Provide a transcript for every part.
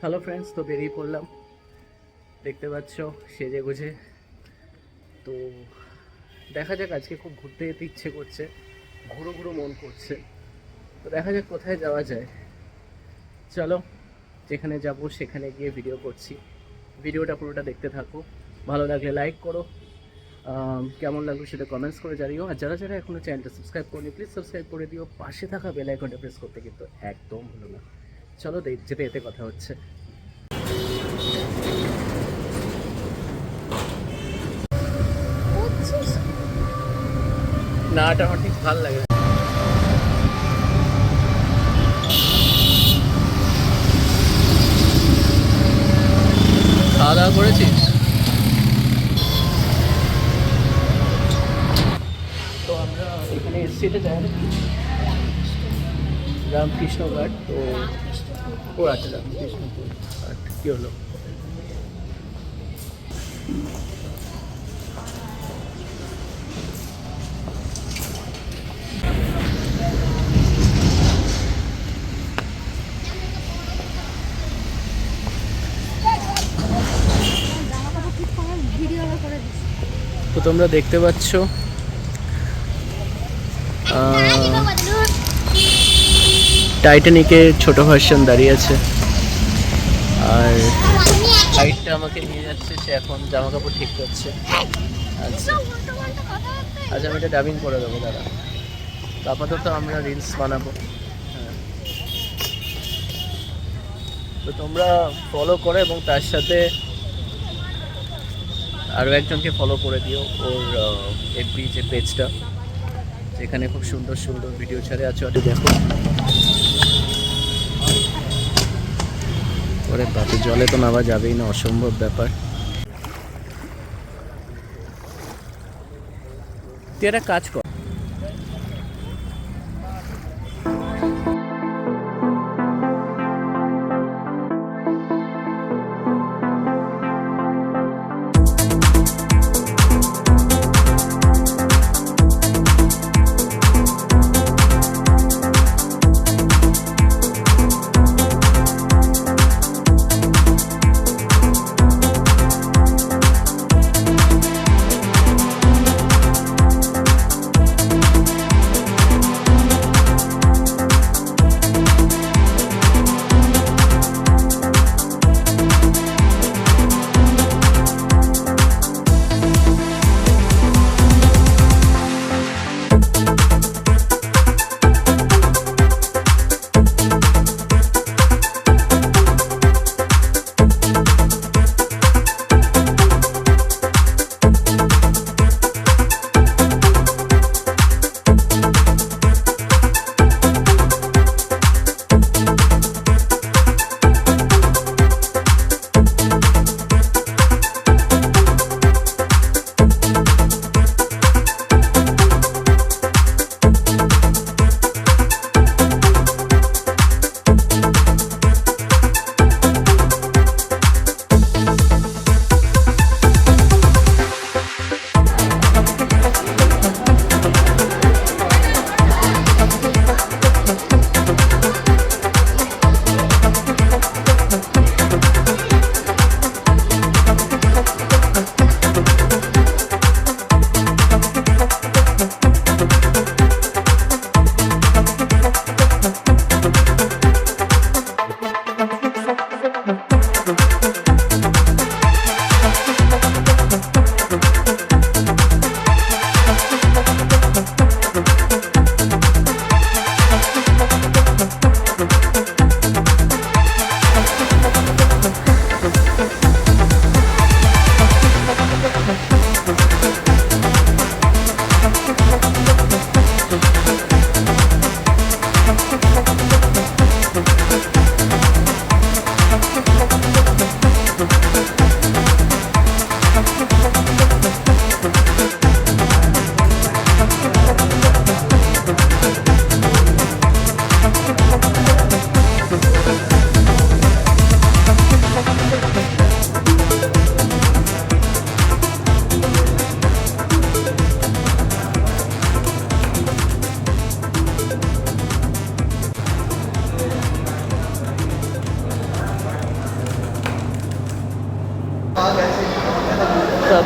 Hello friends তো বেরিয়ে পড়লাম। দেখতে পাচ্ছ, সেজে গুজে। তো দেখা যাক, আজকে খুব ঘুরতে যেতে ইচ্ছে করছে। ঘুরো ঘুরো মন করছে। তো দেখা যাক কোথায় যাওয়া যায়। চলো, যেখানে যাব সেখানে গিয়ে ভিডিও করছি। ভিডিওটা পুরোটা দেখতে থাকো। ভালো লাগলে লাইক করো। কেমন লাগল সেটা কমেন্টস করে জানিও। আর যারা যারা এখনও চ্যানেলটা সাবস্ক্রাইব করেনি প্লিজ সাবস্ক্রাইব করে দিও। পাশে থাকা বেল আইকনটা প্রেস করতে কিন্তু একদম ভুলো না। চলো যেতে যেতে কথা হচ্ছে। না এটা আমার ঠিক ভালো লাগে। খাওয়া দাওয়া করেছিস? তো আমরা এখানে এসছি এটা জায়গা কি রামকৃষ্ণ ঘাট তো ও আচ্ছা রামকৃষ্ণ ঘাট। কি হলো? তো তোমরা দেখতে পাচ্ছ টাইটানিকের ছোট ভার্সন দাঁড়িয়ে আছে। আর হাইটটা আমাকে নিয়ে যাচ্ছে, সে এখন জামা কাপড় ঠিক করছে। আচ্ছা। আচ্ছা আমি এটা ডাবিং করে দেবো দাদা আপাতত আমরা রিলস বানাবো। হ্যাঁ। তো তোমরা ফলো করো এবং তার সাথে আরও একজনকে ফলো করে দিও ওর এফবি যে পেজটা যেখানে খুব সুন্দর সুন্দর ভিডিও ছাড়ে আছে। দেখো। ওরে বাপে জলে তো নামা যাবেই না অসম্ভব ব্যাপার। তুই একটা কাজ কর।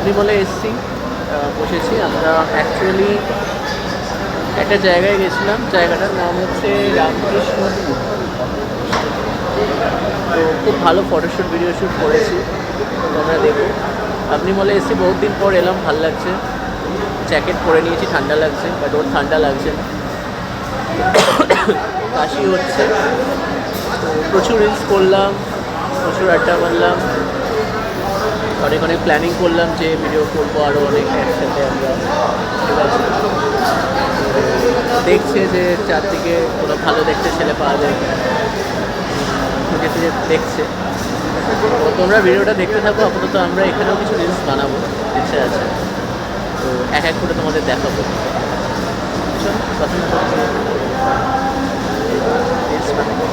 আপনি বলে এসছি বসেছি। আমরা অ্যাকচুয়ালি একটা জায়গায় গেছিলাম। জায়গাটার নাম হচ্ছে রামকৃষ্ণপুর তো খুব ভালো ফটোশ্যুট ভিডিও শ্যুট করেছি। তোমরা দেখো। আপনি বলে এসছি বহুত দিন পর এলাম, ভালো লাগছে। জ্যাকেট পরে নিয়েছি, ঠান্ডা লাগছে বাট ওর ঠান্ডা লাগছে না। কাশি হচ্ছে। প্রচুর রিলস করলাম, প্রচুর আড্ডা মারলাম। অনেক অনেক প্ল্যানিং করলাম যে ভিডিও করব আরও অনেক একসাথে আমরা। ঠিক আছে দেখছে যে চারদিকে কোনো ভালো দেখতে ছেলে পাওয়া যায় খুঁজে খুঁজে দেখছে। তোমরা ভিডিওটা দেখতে থাকো, আপাতত আমরা এখানেও কিছু রিলস বানাবো, ইচ্ছে আছে। তো এক এক করে তোমাদের দেখাবো। রিলস বানাবো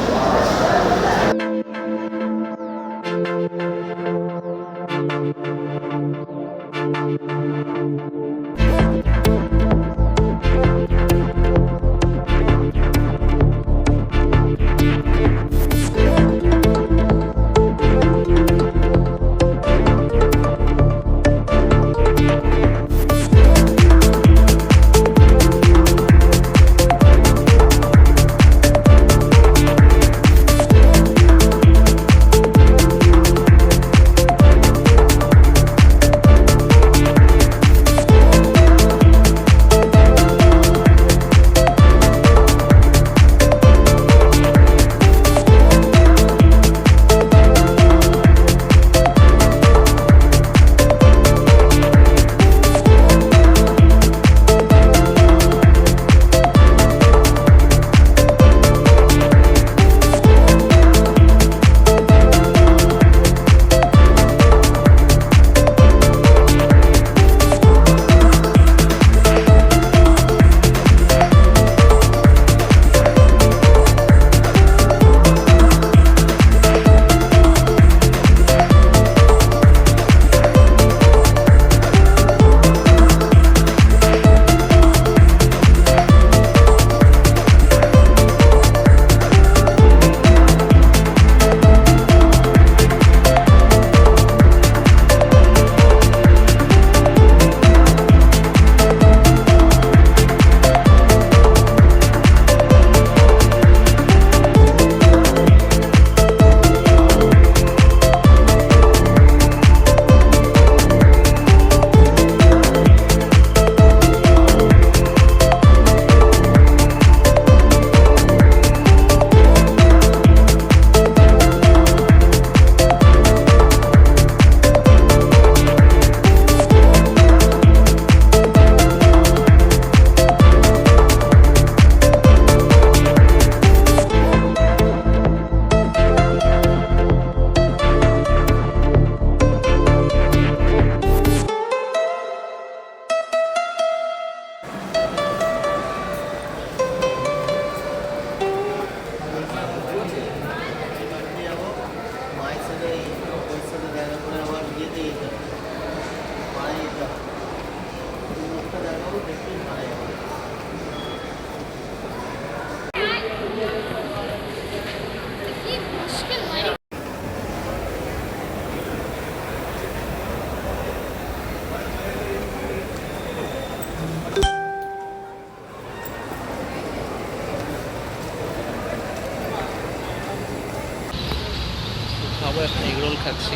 এখন এগ রোল খাচ্ছি।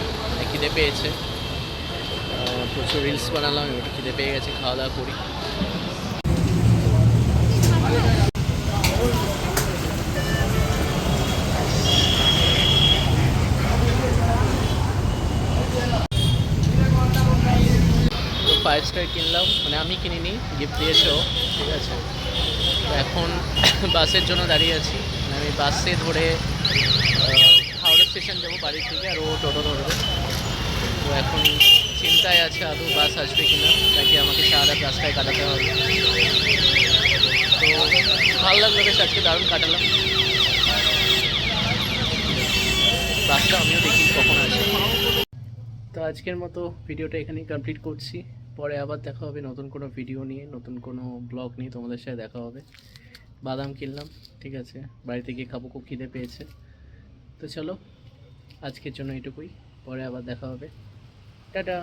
খিদে পেয়েছে। প্রচুর রিলস বানালাম, এবার খিদে পেয়ে গেছে, খাওয়া দাওয়া করি। ফাইভ স্টার কিনলাম মানে আমি কিনিনি গিফট দিয়েছে ঠিক আছে। এখন বাসের জন্য দাঁড়িয়ে আছি মানে আমি বাসে ধরে স্টেশন যাব বাড়ির থেকে আর ও টোটো ধরবে। তো এখন চিন্তায় আছে আদৌ বাস আসবে কিনা নাকি আমাকে সারা রাস্তায় কাটাতে হবে। তো ভালো লাগল বেশ, আজকে দারুণ কাটালাম। বাসটা আমিও দেখি কখন আসে। তো আজকের মতো ভিডিওটা এখানেই কমপ্লিট করছি। পরে আবার দেখা হবে নতুন কোনো ভিডিও নিয়ে, নতুন কোনো ব্লগ নিয়ে তোমাদের সাথে দেখা হবে। বাদাম কিনলাম, ঠিক আছে? বাড়িতে গিয়ে খাব, খুব খিদে পেয়েছে। তো চলো আজকের জন্য এটুকুই। পরে আবার দেখা হবে। টাটা!